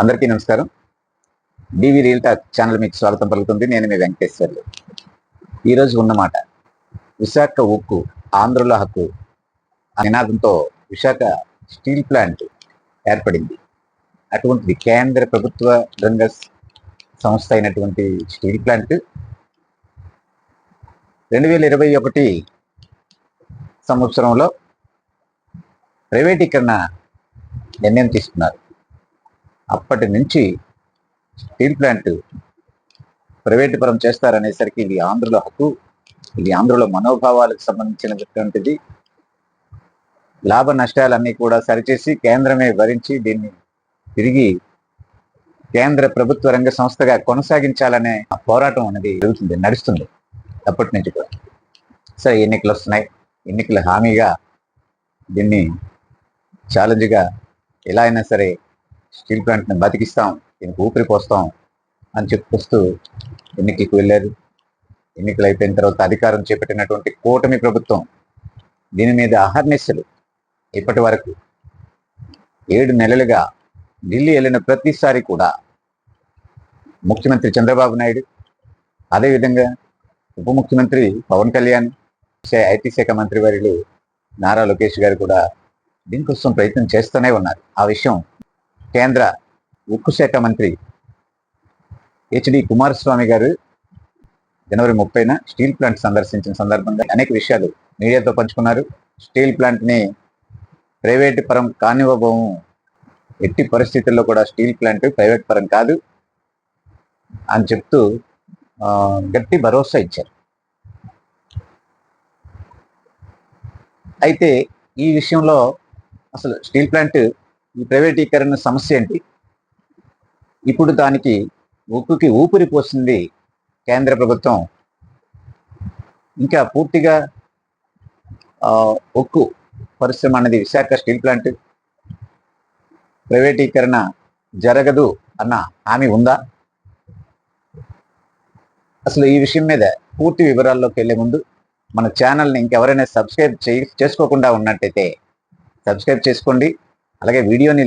అందరికీ నమస్కారం. డివి real talk channel మీకు స్వాగతం పలుకుతుంది. నేను మీ వెంకటేశ్వర్లు. ఈరోజు ఉన్నమాట విశాఖ ఉక్కు ఆంధ్రుల హక్కు నినాదంతో విశాఖ స్టీల్ ప్లాంట్ ఏర్పడింది. అటువంటిది కేంద్ర ప్రభుత్వ రంగ సంస్థ అయినటువంటి స్టీల్ ప్లాంట్. రెండు వేల ఇరవై ఒకటి సంవత్సరంలో ప్రైవేటీకరణ నిర్ణయం తీసుకున్నారు. అప్పటి నుంచి స్టీల్ ప్లాంట్ ప్రైవేటు పరం చేస్తారనేసరికి ఇది ఆంధ్రుల హక్కు ఇది ఆంధ్రుల మనోభావాలకు సంబంధించినటువంటిది. లాభ నష్టాలన్నీ కూడా సరిచేసి కేంద్రమే భరించి దీన్ని తిరిగి కేంద్ర ప్రభుత్వ రంగ సంస్థగా కొనసాగించాలనే పోరాటం అనేది జరుగుతుంది నడుస్తుంది అప్పటి నుంచి కూడా. సరే ఎన్నికలు వస్తున్నాయి. ఎన్నికల హామీగా దీన్ని ఛాలెంజ్గా ఎలా అయినా సరే స్టీల్ ప్లాంట్ని బతికిస్తాం దీనికి ఊపిరి పోస్తాం అని చెప్పుకొస్తూ ఎన్నికలకు వెళ్ళారు. ఎన్నికలు అయిపోయిన తర్వాత అధికారం చేపట్టినటువంటి కూటమి ప్రభుత్వం దీని మీద అహర్నిశలు. ఇప్పటి వరకు ఏడు నెలలుగా ఢిల్లీ వెళ్ళిన ప్రతిసారి కూడా ముఖ్యమంత్రి చంద్రబాబు నాయుడు అదేవిధంగా ఉప ముఖ్యమంత్రి పవన్ కళ్యాణ్ ఐటీ శాఖ మంత్రి వర్యులు నారా లోకేష్ గారు కూడా దీనికోసం ప్రయత్నం చేస్తూనే ఉన్నారు. ఆ విషయం కేంద్ర ఉక్కు శాఖ మంత్రి హెచ్డి కుమారస్వామి గారు జనవరి ముప్పైన స్టీల్ ప్లాంట్ సందర్శించిన సందర్భంగా అనేక విషయాలు మీడియాతో పంచుకున్నారు. స్టీల్ ప్లాంట్ని ప్రైవేట్ పరం కానివ్వబోము. ఎట్టి పరిస్థితుల్లో కూడా స్టీల్ ప్లాంట్ ప్రైవేట్ పరం కాదు అని చెప్తూ గట్టి భరోసా ఇచ్చారు. అయితే ఈ విషయంలో అసలు స్టీల్ ప్లాంట్ ఈ ప్రైవేటీకరణ సమస్య ఏంటి? ఇప్పుడు దానికి ఉక్కుకి ఊపిరి పోసింది కేంద్ర ప్రభుత్వం. ఇంకా పూర్తిగా ఉక్కు పరిశ్రమ అనేది విశాఖ స్టీల్ ప్లాంట్ ప్రైవేటీకరణ జరగదు అన్న హామీ ఉందా? అసలు ఈ విషయం మీద పూర్తి వివరాల్లోకి వెళ్ళే ముందు మన ఛానల్ని ఇంకెవరైనా సబ్స్క్రైబ్ చేయి చేసుకోకుండా ఉన్నట్టయితే సబ్స్క్రైబ్ చేసుకోండి. అలాగే వీడియోని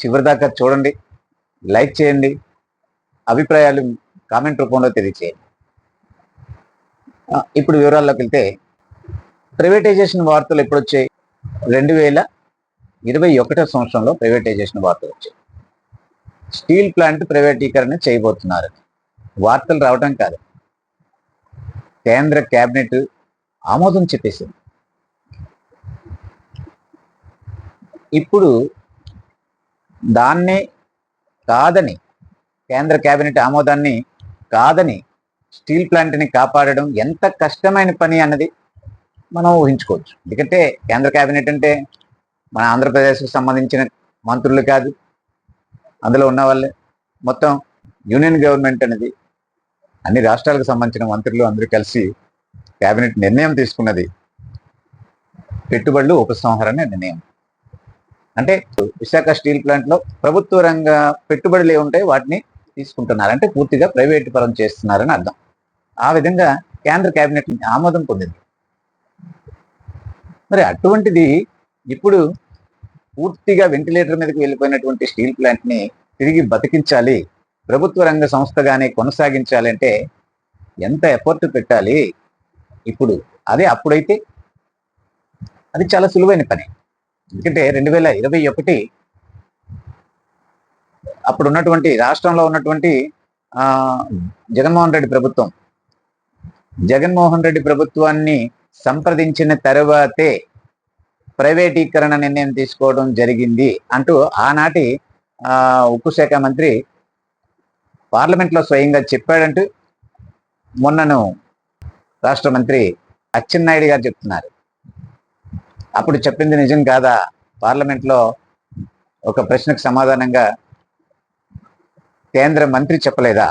చివరిదాకా చూడండి లైక్ చేయండి అభిప్రాయాలు కామెంట్ రూపంలో తెలియచేయండి. ఇప్పుడు వివరాల్లోకి వెళ్తే ప్రైవేటైజేషన్ వార్తలు ఎప్పుడొచ్చాయి? రెండు వేల ఇరవై ఒకటో సంవత్సరంలో ప్రైవేటైజేషన్ వార్తలు వచ్చాయి. స్టీల్ ప్లాంట్ ప్రైవేటీకరణ చేయబోతున్నారు. వార్తలు రావడం కాదు. కేంద్ర కేబినెట్ ఆమోదం చెప్పేసింది. ఇప్పుడు దాన్నే కాదని కేంద్ర కేబినెట్ ఆమోదాన్ని కాదని స్టీల్ ప్లాంట్ని కాపాడడం ఎంత కష్టమైన పని అన్నది మనం ఊహించుకోవచ్చు. ఎందుకంటే కేంద్ర కేబినెట్ అంటే మన ఆంధ్రప్రదేశ్కు సంబంధించిన మంత్రులు కాదు. అందులో ఉన్న వాళ్ళే. మొత్తం యూనియన్ గవర్నమెంట్ అనేది అన్ని రాష్ట్రాలకు సంబంధించిన మంత్రులు అందరూ కలిసి కేబినెట్ నిర్ణయం తీసుకున్నది. పెట్టుబడులు ఉపసంహరణ నిర్ణయం. అంటే విశాఖ స్టీల్ ప్లాంట్లో ప్రభుత్వ రంగ పెట్టుబడులు ఏ ఉంటాయి వాటిని తీసుకుంటున్నారు. అంటే పూర్తిగా ప్రైవేటు పరం చేస్తున్నారని అర్థం. ఆ విధంగా కేంద్ర కేబినెట్ ఆమోదం పొందింది. మరి అటువంటిది ఇప్పుడు పూర్తిగా వెంటిలేటర్ మీదకి వెళ్ళిపోయినటువంటి స్టీల్ ప్లాంట్ని తిరిగి బతికించాలి ప్రభుత్వ రంగ సంస్థగానే కొనసాగించాలంటే ఎంత ఎఫర్ట్ పెట్టాలి? ఇప్పుడు అదే అప్పుడైతే అది చాలా సులువైన పని. ఎందుకంటే రెండు వేల ఇరవై ఒకటి అప్పుడు ఉన్నటువంటి రాష్ట్రంలో ఉన్నటువంటి ఆ, జగన్మోహన్ రెడ్డి ప్రభుత్వం. జగన్మోహన్ రెడ్డి ప్రభుత్వాన్ని సంప్రదించిన తర్వాతే ప్రైవేటీకరణ నిర్ణయం తీసుకోవడం జరిగింది అంటూ ఆనాటి ఆ, ఉక్కు శాఖ మంత్రి పార్లమెంట్లో స్వయంగా చెప్పాడంటూ మొన్నను రాష్ట్ర మంత్రి అచ్చెన్నాయుడు గారు చెప్తున్నారు. అప్పుడు చెప్పింది నిజం కాదా? పార్లమెంట్లో ఒక ప్రశ్నకు సమాధానంగా కేంద్ర మంత్రి చెప్పలేదా?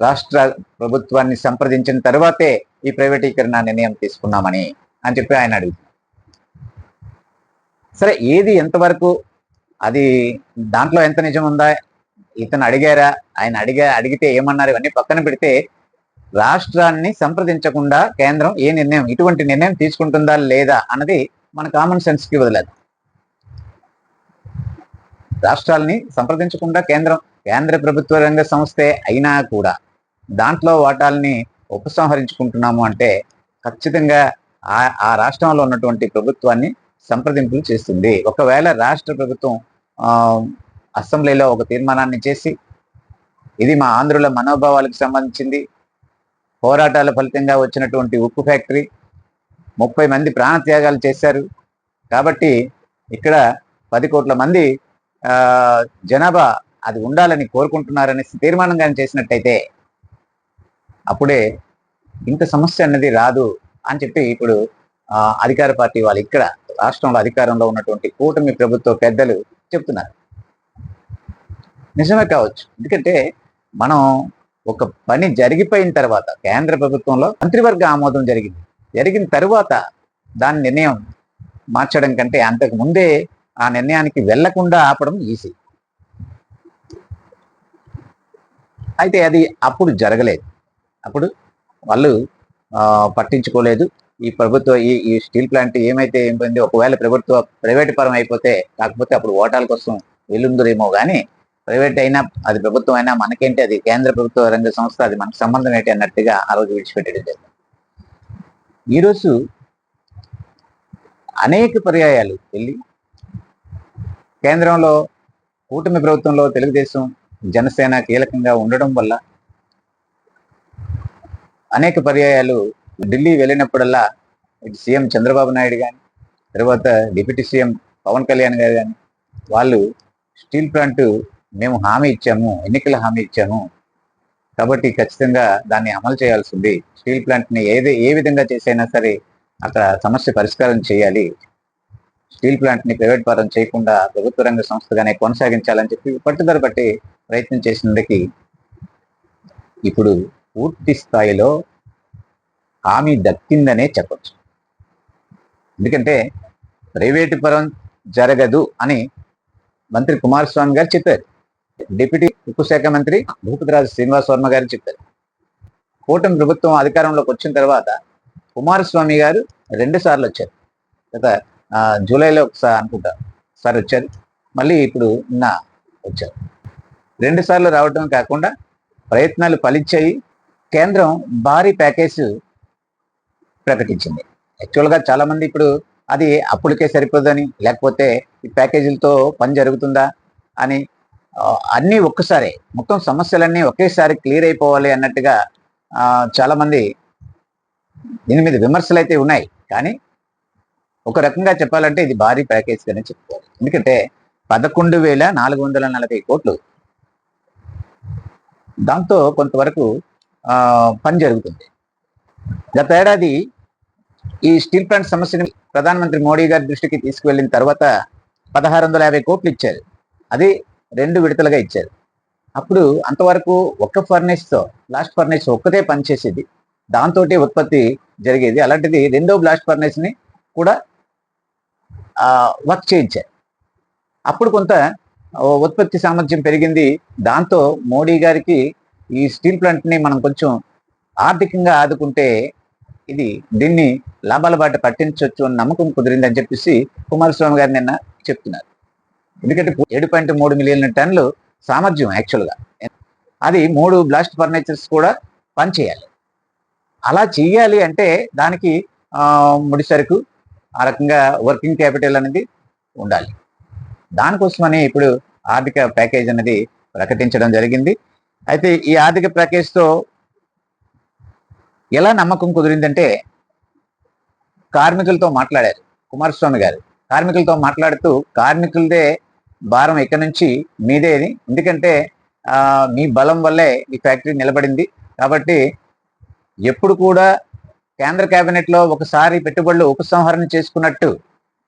రాష్ట్ర ప్రభుత్వాన్ని సంప్రదించిన తర్వాతే ఈ ప్రైవేటీకరణ నిర్ణయం తీసుకున్నామని అని చెప్పి ఆయన అడుగుతున్నారు సరే ఏది ఎంతవరకు? అది దాంట్లో ఎంత నిజం ఉందా? ఇతను అడిగారా? ఆయన అడిగా అడిగితే ఏమన్నారు? ఇవన్నీ పక్కన పెడితే రాష్ట్రాన్ని సంప్రదించకుండా కేంద్రం ఏ నిర్ణయం ఇటువంటి నిర్ణయం తీసుకుంటుందా లేదా అన్నది మన కామన్ సెన్స్కి వదిలేదు రాష్ట్రాలని సంప్రదించకుండా కేంద్రం కేంద్ర ప్రభుత్వ రంగ సంస్థే అయినా కూడా దాంట్లో వాటాల్ని ఉపసంహరించుకుంటున్నాము అంటే ఖచ్చితంగా ఆ ఆ రాష్ట్రంలో ఉన్నటువంటి ప్రభుత్వాన్ని సంప్రదింపులు చేస్తుంది. ఒకవేళ రాష్ట్ర ప్రభుత్వం అసెంబ్లీలో ఒక తీర్మానాన్ని చేసి ఇది మా ఆంధ్రుల మనోభావాలకు సంబంధించింది పోరాటాల ఫలితంగా వచ్చినటువంటి ఉక్కు ఫ్యాక్టరీ ముప్పై మంది ప్రాణత్యాగాలు చేశారు. కాబట్టి ఇక్కడ పది కోట్ల మంది ఆ, జనాభా అది ఉండాలని కోరుకుంటున్నారని తీర్మానం కానీ చేసినట్టయితే అప్పుడే ఇంత సమస్య అన్నది రాదు అని చెప్పి ఇప్పుడు ఆ, అధికార పార్టీ వాళ్ళు ఇక్కడ రాష్ట్రంలో అధికారంలో ఉన్నటువంటి కూటమి ప్రభుత్వ పెద్దలు చెప్తున్నారు. నిజమే కావచ్చు. ఎందుకంటే మనం ఒక పని జరిగిపోయిన తర్వాత కేంద్ర ప్రభుత్వంలో మంత్రివర్గ ఆమోదం జరిగింది. జరిగిన తరువాత దాని నిర్ణయం మార్చడం కంటే అంతకు ముందే ఆ నిర్ణయానికి వెళ్ళకుండా ఆపడం ఈజీ. అయితే అది అప్పుడు జరగలేదు. అప్పుడు వాళ్ళు పట్టించుకోలేదు. ఈ ప్రభుత్వ ఈ ఈ స్టీల్ ప్లాంట్ ఏమైతే ఏమైంది ఒకవేళ ప్రభుత్వ ప్రైవేట్ పరం అయిపోతే కాకపోతే అప్పుడు ఓటాల కోసం వెళ్ళుందరేమో కానీ ప్రైవేట్ అయినా అది ప్రభుత్వం అయినా మనకేంటి అది కేంద్ర ప్రభుత్వ రంగ సంస్థ అది మనకు సంబంధం ఏంటి అన్నట్టుగా ఆ రోజు విడిచిపెట్టడం జరిగింది ఈరోజు అనేక పర్యాయాలు వెళ్ళి కేంద్రంలో కూటమి ప్రభుత్వంలో తెలుగుదేశం జనసేన కీలకంగా ఉండడం వల్ల అనేక పర్యాయాలు ఢిల్లీ వెళ్ళినప్పుడల్లా ఇటు సీఎం చంద్రబాబు నాయుడు కానీ తర్వాత డిప్యూటీ సీఎం పవన్ కళ్యాణ్ గారు కానీ వాళ్ళు స్టీల్ ప్లాంట్ మేము హామీ ఇచ్చాము ఎన్నికల హామీ ఇచ్చాము. కాబట్టి ఖచ్చితంగా దాన్ని అమలు చేయాల్సింది. స్టీల్ ప్లాంట్ని ఏది ఏ విధంగా చేసైనా సరే అక్కడ సమస్య పరిష్కారం చేయాలి. స్టీల్ ప్లాంట్ని ప్రైవేట్ పరం చేయకుండా ప్రభుత్వ రంగ సంస్థగానే కొనసాగించాలని చెప్పి పట్టుదల పట్టి ప్రయత్నం చేసినందుకు ఇప్పుడు పూర్తి స్థాయిలో హామీ దక్కిందనే చెప్పచ్చు. ఎందుకంటే ప్రైవేటు పరం జరగదు అని మంత్రి కుమారస్వామి గారు చెప్పారు. డిప్యూటీ ఉక్కు శాఖ మంత్రి భూపతిరాజు శ్రీనివాస్ వర్మ గారు చెప్పారు. కూటమి ప్రభుత్వం అధికారంలోకి వచ్చిన తర్వాత కుమారస్వామి గారు రెండు సార్లు వచ్చారు. గత జూలైలో ఒకసారి అనుకుంటా సార్ వచ్చారు. మళ్ళీ ఇప్పుడు నిన్న వచ్చారు. రెండు సార్లు రావడం కాకుండా ప్రయత్నాలు ఫలించాయి. కేంద్రం భారీ ప్యాకేజ్ ప్రకటించింది. యాక్చువల్గా చాలామంది ఇప్పుడు అది అప్పులకే సరిపోదని లేకపోతే ఈ ప్యాకేజీలతో పని జరుగుతుందా అని అన్నీ ఒక్కసారి. మొత్తం సమస్యలన్నీ ఒకేసారి క్లియర్ అయిపోవాలి అన్నట్టుగా చాలామంది దీని మీద విమర్శలు అయితే ఉన్నాయి. కానీ ఒక రకంగా చెప్పాలంటే ఇది భారీ ప్యాకేజ్ గానే చెప్పుకోవాలి. ఎందుకంటే పదకొండు వేల నాలుగు వందల నలభై కోట్లు. దాంతో కొంతవరకు పని జరుగుతుంది. గత ఏడాది ఈ స్టీల్ ప్లాంట్ సమస్యని ప్రధానమంత్రి మోడీ గారి దృష్టికి తీసుకువెళ్ళిన తర్వాత పదహారు వందల యాభై కోట్లు ఇచ్చారు. అది రెండు విడతలుగా ఇచ్చారు. అప్పుడు అంతవరకు ఒక్క ఫర్నేస్తో బ్లాస్ట్ ఫర్నేస్ ఒక్కటే పనిచేసేది దాంతో ఉత్పత్తి జరిగేది. అలాంటిది రెండో బ్లాస్ట్ ఫర్నేస్ని కూడా వర్క్ చేయించారు. అప్పుడు కొంత ఉత్పత్తి సామర్థ్యం పెరిగింది. దాంతో మోడీ గారికి ఈ స్టీల్ ప్లాంట్ని మనం కొంచెం ఆర్థికంగా ఆదుకుంటే ఇది దీన్ని లాభాల బాట పట్టించవచ్చు అని నమ్మకం కుదిరిందని చెప్పేసి కుమారస్వామి గారు నిన్న చెప్తున్నారు. ఎందుకంటే ఏడు పాయింట్ మూడు మిలియన్ల టన్నులు సామర్థ్యం యాక్చువల్గా అది మూడు బ్లాస్ట్ ఫర్నిచర్స్ కూడా పనిచేయాలి. అలా చేయాలి అంటే దానికి ముడి సరుకు ఆ రకంగా వర్కింగ్ క్యాపిటల్ అనేది ఉండాలి. దానికోసమని ఇప్పుడు ఆర్థిక ప్యాకేజ్ అనేది ప్రకటించడం జరిగింది. అయితే ఈ ఆర్థిక ప్యాకేజ్తో ఎలా నమ్మకం కుదిరిందంటే కార్మికులతో మాట్లాడారు కుమారస్వామి గారు. కార్మికులతో మాట్లాడుతూ కార్మికులదే భారం ఇక్కడ నుంచి మీదే ఎందుకంటే మీ బలం వల్లే ఈ ఫ్యాక్టరీ నిలబడింది. కాబట్టి ఎప్పుడు కూడా కేంద్ర కేబినెట్లో ఒకసారి పెట్టుబడులు ఉపసంహరణ చేసుకున్నట్టు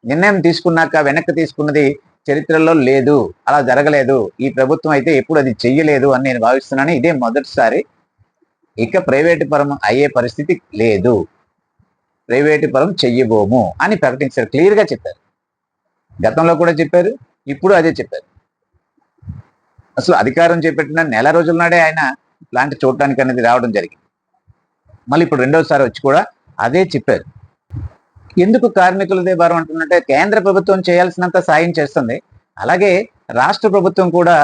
నిర్ణయం తీసుకున్నాక వెనక్కి తీసుకున్నది చరిత్రలో లేదు. అలా జరగలేదు. ఈ ప్రభుత్వం అయితే ఎప్పుడు అది చెయ్యలేదు అని నేను భావిస్తున్నాను. ఇదే మొదటిసారి. ఇక ప్రైవేటు పరం అయ్యే పరిస్థితి లేదు. ప్రైవేటు పరం చెయ్యబోము అని ప్రకటించారు. క్లియర్గా చెప్పారు. గతంలో కూడా చెప్పారు. ఇప్పుడు అదే చెప్పారు. అసలు అధికారం చేపట్టిన నెల రోజుల నాడే ఆయన ప్లాంట్ చూడటానికి అనేది రావడం జరిగింది. మళ్ళీ ఇప్పుడు రెండోసారి వచ్చి కూడా అదే చెప్పారు. ఎందుకు కార్మికులదే భారం అంటున్నట్టే కేంద్ర ప్రభుత్వం చేయాల్సినంత సాయం చేస్తుంది. అలాగే రాష్ట్ర ప్రభుత్వం కూడా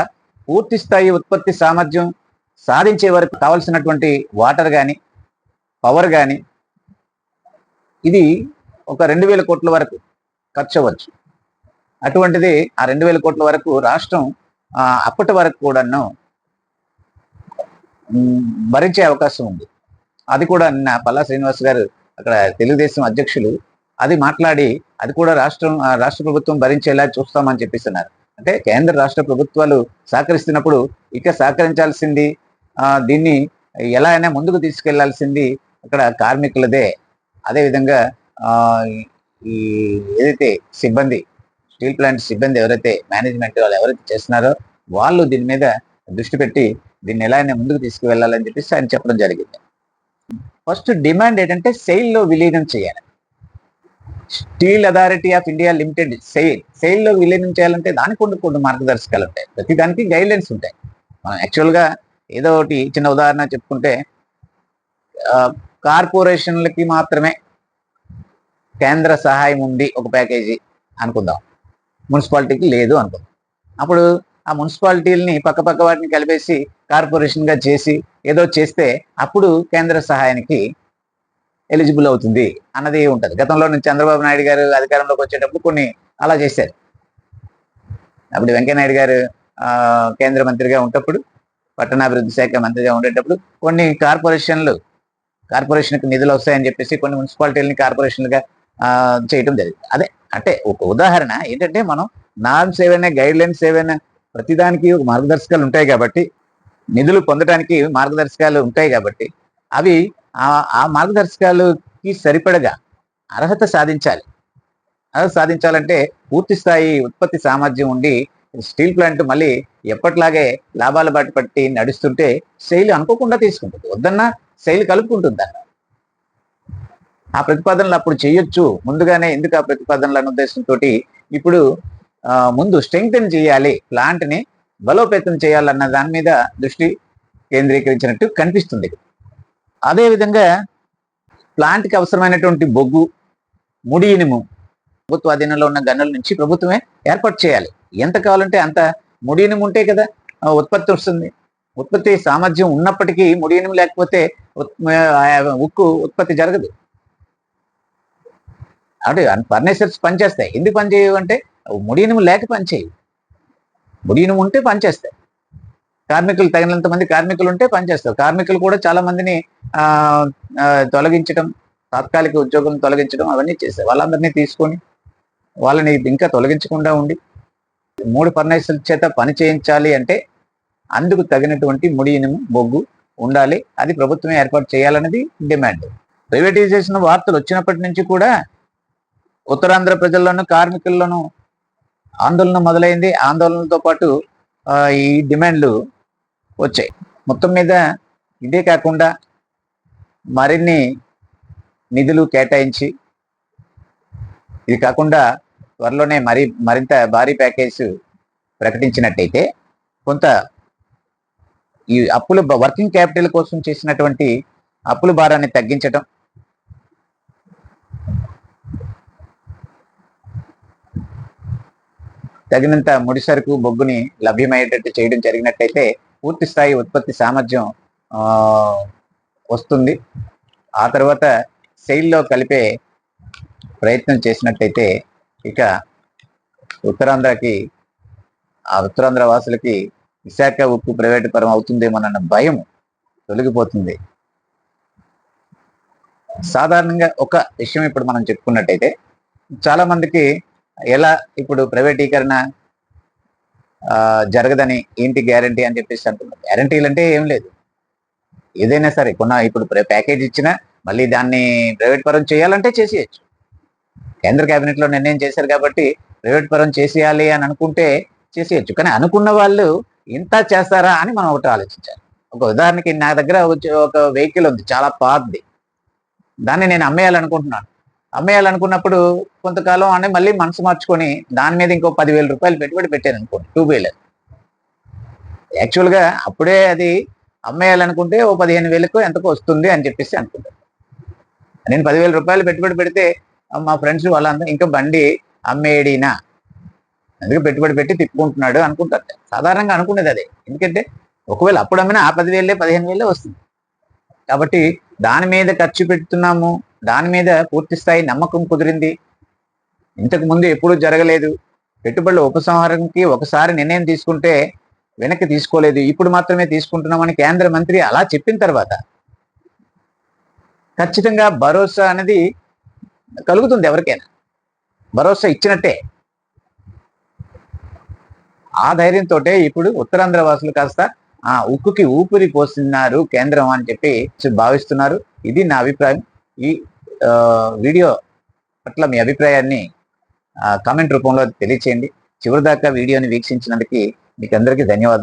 పూర్తి స్థాయి ఉత్పత్తి సామర్థ్యం సాధించే వరకు కావాల్సినటువంటి వాటర్ కానీ పవర్ కానీ ఇది ఒక రెండు వేల కోట్ల వరకు ఖర్చు అవ్వచ్చు. అటువంటిది ఆ రెండు వేల కోట్ల వరకు రాష్ట్రం అప్పటి వరకు కూడాను భరించే అవకాశం ఉంది. అది కూడా నిన్న పల్లా శ్రీనివాస్ గారు అక్కడ తెలుగుదేశం అధ్యక్షులు అది మాట్లాడి అది కూడా రాష్ట్రం ఆ, రాష్ట్ర ప్రభుత్వం భరించేలా చూస్తామని చెప్పిస్తున్నారు. అంటే కేంద్ర రాష్ట్ర ప్రభుత్వాలు సహకరిస్తున్నప్పుడు ఇక సహకరించాల్సింది దీన్ని ఎలా అయినా ముందుకు తీసుకెళ్ళాల్సింది అక్కడ కార్మికులదే. అదేవిధంగా ఈ ఏదైతే సిబ్బంది స్టీల్ ప్లాంట్ సిబ్బంది ఎవరైతే మేనేజ్మెంట్ వాళ్ళు ఎవరైతే చేస్తున్నారో వాళ్ళు దీని మీద దృష్టి పెట్టి దీన్ని ఎలా అయినా ముందుకు తీసుకువెళ్ళాలని చెప్పేసి ఆయన చెప్పడం జరిగింది. ఫస్ట్ డిమాండ్ ఏంటంటే సెయిల్లో విలీనం చేయాలి. Steel Authority of India Limited SAIL సెయిల్లో విలీనం చేయాలంటే దానికి కొన్ని కొన్ని మార్గదర్శకాలు ఉంటాయి. ప్రతి దానికి గైడ్లైన్స్ ఉంటాయి. మనం యాక్చువల్గా ఏదో ఒకటి చిన్న ఉదాహరణ చెప్పుకుంటే కార్పొరేషన్లకి మాత్రమే కేంద్ర సహాయం ఉంది ఒక ప్యాకేజీ అనుకుందాం. మున్సిపాలిటీకి లేదు అనుకో అప్పుడు ఆ మున్సిపాలిటీలని పక్క పక్క వాటిని కలిపేసి కార్పొరేషన్గా చేసి ఏదో చేస్తే అప్పుడు కేంద్ర సహాయానికి ఎలిజిబుల్ అవుతుంది అన్నది ఉంటుంది. గతంలో నుంచి చంద్రబాబు నాయుడు గారు అధికారంలోకి వచ్చేటప్పుడు కొన్ని అలా చేశారు. అప్పుడు వెంకయ్యనాయుడు గారు ఆ, కేంద్ర మంత్రిగా ఉన్నప్పుడు పట్టణాభివృద్ధి శాఖ మంత్రిగా ఉండేటప్పుడు కొన్ని కార్పొరేషన్లు కార్పొరేషన్కి నిధులు వస్తాయని చెప్పేసి కొన్ని మున్సిపాలిటీలని కార్పొరేషన్లుగా చేయటం జరిగింది. అదే అంటే ఒక ఉదాహరణ ఏంటంటే మనం నార్మ్స్ ఏవైనా గైడ్ లైన్స్ ఏవైనా ప్రతిదానికి ఒక మార్గదర్శకాలు ఉంటాయి కాబట్టి నిధులు పొందడానికి మార్గదర్శకాలు ఉంటాయి కాబట్టి అవి ఆ ఆ మార్గదర్శకాలకి సరిపడగా అర్హత సాధించాలి. అర్హత సాధించాలంటే పూర్తి స్థాయి ఉత్పత్తి సామర్థ్యం ఉండి స్టీల్ ప్లాంట్ మళ్ళీ ఎప్పటిలాగే లాభాల బాట పట్టి నడుస్తుంటే శైలి అనుకోకుండా తీసుకుంటుంది. వద్దన్నా శైలి కలుపుకుంటుంది దాన్ని. ఆ ప్రతిపాదనలు అప్పుడు చేయొచ్చు. ముందుగానే ఎందుకు ఆ ప్రతిపాదనలు అన్న ఉద్దేశంతో ఇప్పుడు ముందు స్ట్రెంగ్తన్ చేయాలి ప్లాంట్ని బలోపేతం చేయాలన్న దాని మీద దృష్టి కేంద్రీకరించినట్టు కనిపిస్తుంది. అదేవిధంగా ప్లాంట్కి అవసరమైనటువంటి బొగ్గు ముడి ఇనుము ప్రభుత్వ అధీనంలో ఉన్న గనుల నుంచి ప్రభుత్వమే ఏర్పాటు చేయాలి. ఎంత కావాలంటే అంత ముడి ఇనుము ఉంటే కదా ఉత్పత్తి వస్తుంది. ఉత్పత్తి సామర్థ్యం ఉన్నప్పటికీ ముడి ఇనుము లేకపోతే ఉత్- ఉక్కు ఉత్పత్తి జరగదు. అంటే ఫర్నిచర్స్ పనిచేస్తాయి. ఎందుకు పనిచేయవు అంటే ముడియనము లేక పనిచేయవు. ముడియనం ఉంటే పనిచేస్తాయి. కార్మికులు తగినంత మంది కార్మికులు ఉంటే పనిచేస్తారు కార్మికులు కూడా చాలా మందిని తొలగించడం తాత్కాలిక ఉద్యోగం తొలగించడం అవన్నీ చేస్తారు వాళ్ళందరినీ తీసుకొని వాళ్ళని ఇంకా తొలగించకుండా ఉండి మూడు ఫర్నైసర్ల చేత పని చేయించాలి అంటే అందుకు తగినటువంటి ముడి ఇనుము బొగ్గు ఉండాలి. అది ప్రభుత్వం ఏర్పాటు చేయాలనేది డిమాండ్. ప్రైవేటైజేషన్ వార్తలు వచ్చినప్పటి నుంచి కూడా ఉత్తరాంధ్ర ప్రజల్లోనూ కార్మికుల్లోనూ ఆందోళన మొదలైంది. ఆందోళనలతో పాటు ఈ డిమాండ్లు వచ్చాయి. మొత్తం మీద ఇదే కాకుండా మరిన్ని నిధులు కేటాయించి ఇది కాకుండా త్వరలోనే మరి మరింత భారీ ప్యాకేజ్ ప్రకటించినట్టయితే కొంత ఈ అప్పులు వర్కింగ్ క్యాపిటల్ కోసం చేసినటువంటి అప్పుల భారాన్ని తగ్గించటం తగినంత ముడి సరుకు బొగ్గుని లభ్యమయ్యేటట్టు చేయడం జరిగినట్టయితే పూర్తి స్థాయి ఉత్పత్తి సామర్థ్యం వస్తుంది. ఆ తర్వాత సెయిల్లో కలిపే ప్రయత్నం చేసినట్టయితే ఇక ఉత్తరాంధ్రకి ఆ ఉత్తరాంధ్ర వాసులకి విశాఖ ఉక్కు ప్రైవేటు పరం అవుతుందేమోనన్న భయం తొలగిపోతుంది. సాధారణంగా ఒక విషయం ఇప్పుడు మనం చెప్పుకున్నట్టయితే చాలా మందికి ఎలా ఇప్పుడు ప్రైవేటీకరణ జరగదని ఏంటి గ్యారంటీ అని చెప్పేసి అంటున్నారు. గ్యారంటీలు అంటే ఏం లేదు. ఏదైనా సరే కొన్న ఇప్పుడు ప్యాకేజ్ ఇచ్చినా మళ్ళీ దాన్ని ప్రైవేట్ పరం చేయాలంటే చేసేయచ్చు. కేంద్ర కేబినెట్లో నిర్ణయం చేశారు కాబట్టి ప్రైవేట్ పరం చేసేయాలి అని అనుకుంటే చేసేయచ్చు. కానీ అనుకున్న వాళ్ళు ఇంత చేస్తారా అని మనం ఒకటి ఆలోచించాలి. ఒక ఉదాహరణకి నా దగ్గర వచ్చే- ఒక వెహికల్ ఉంది చాలా పాతది. దాన్ని నేను అమ్మేయాలనుకుంటున్నాను. అమ్మేయాలనుకున్నప్పుడు కొంతకాలం అని మళ్ళీ మనసు మార్చుకొని దాని మీద ఇంకో పదివేల రూపాయలు పెట్టుబడి పెట్టాను అనుకోండి టూ వీలర్ యాక్చువల్గా అప్పుడే అది అమ్మేయాలనుకుంటే ఓ పదిహేను వేలకు ఎంతకు వస్తుంది అని చెప్పేసి అనుకుంటాను నేను పదివేల రూపాయలు పెట్టుబడి పెడితే మా ఫ్రెండ్స్ వాళ్ళందరూ ఇంకా బండి అమ్మేడినా అందుకే పెట్టుబడి పెట్టి తిప్పుకుంటున్నాడు అనుకుంటారు. సాధారణంగా అనుకునేది అదే. ఎందుకంటే ఒకవేళ అప్పుడు అమ్మినా ఆ పదివేలే పదిహేను వేలే వస్తుంది. కాబట్టి దాని మీద ఖర్చు పెడుతున్నాము దాని మీద పూర్తి స్థాయి నమ్మకం కుదిరింది. ఇంతకు ముందు ఎప్పుడూ జరగలేదు. పెట్టుబడుల ఉపసంహారంకి ఒకసారి నిర్ణయం తీసుకుంటే వెనక్కి తీసుకోలేదు. ఇప్పుడు మాత్రమే తీసుకుంటున్నామని కేంద్ర మంత్రి అలా చెప్పిన తర్వాత ఖచ్చితంగా భరోసా అనేది కలుగుతుంది ఎవరికైనా. భరోసా ఇచ్చినట్టే. ఆ ధైర్యంతో ఇప్పుడు ఉత్తరాంధ్ర వాసులు కాస్త ఆ ఉక్కుకి ఊపిరి పోస్తున్నారు కేంద్రం అని చెప్పి భావిస్తున్నారు. ఇది నా అభిప్రాయం. ఈ వీడియో పట్ల మీ అభిప్రాయాన్ని కామెంట్ రూపంలో తెలియచేయండి. చివరిదాకా వీడియోని వీక్షించినందుకు మీకు అందరికీ ధన్యవాదాలు.